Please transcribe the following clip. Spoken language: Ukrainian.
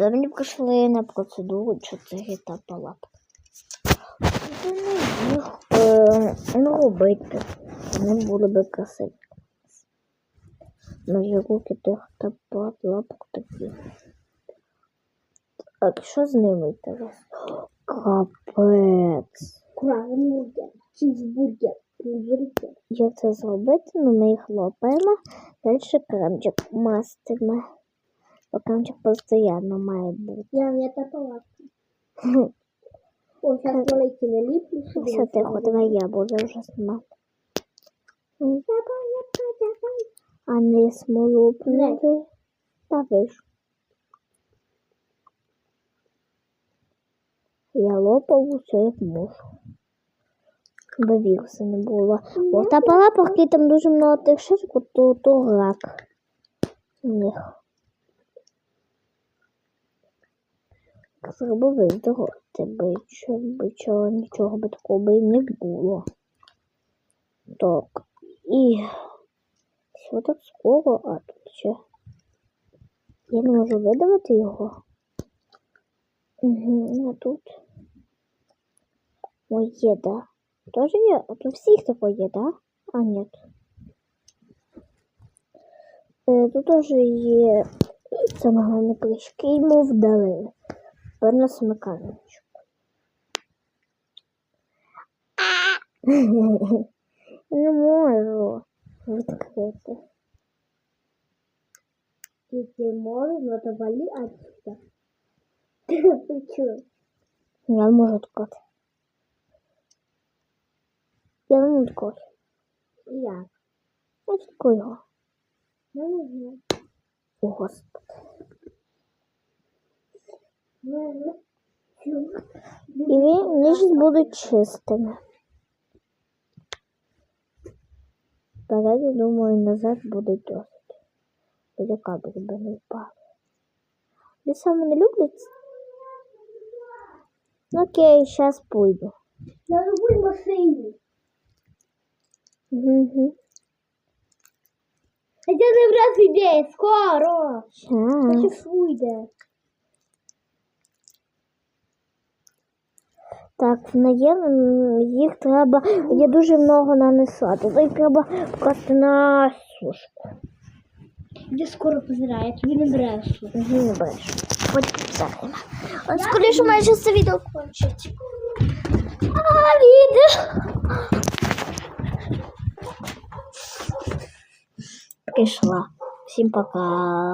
Тепер мені прийшли на процедуру 4 та лапки. Це не їх е, ну, робити. Вони були би красиві. Нові руки тих та лапок такі. Так, що з ними зараз? Капець. Крабургер, чизбургер, бургер. Як це зробити? Ну, ми їх лопаємо, далі кремчик мастимо. Бо кремчик постійно має бути. Я не та палатка. О, сейчас маленький налиплю. Все, тихо, давай я буду вже знімати. А не смолупнути. Та ви ж. Я лопав усе як можу. Бо віруса не було. О, та палапорки там дуже много тих шишок, то, то рак. У них. Зробив виздоровити, би, чого, нічого би такого би не було. Так. І все так скоро, а тут ще. Я не можу видавати його. Угу, а тут. Моє, да. Тоже є? А тут всіх такое є, да? А, нет. Тут теж є саме головне кришки, йому вдали. Тепер на смиканочку. Не можу відкрити. Если можно, то вали отсюда. Почему? Я не можу відкрити. Я не можу відкрити. Я. Я відкрию його. Я не знаю. О, Господи. Ну, І він, вони ж будуть чистими. Вперед, думаю, назад буде досить. Буде кабель би не впав. Ви саме не люблять? Ну окей, зараз пойду. На любой машине. Угу. Хотя ты раз идея, скоро. Щас. Сейчас уйде. Так, наєм їх треба, я дуже много нанесати. То їх треба просто на сушку. Где скоро позирає, тобі не брешу. Угу, не береш. Хоч підсахнемо. А скоріше майже це відео кончить. А, відео. Прийшла. Всім пока.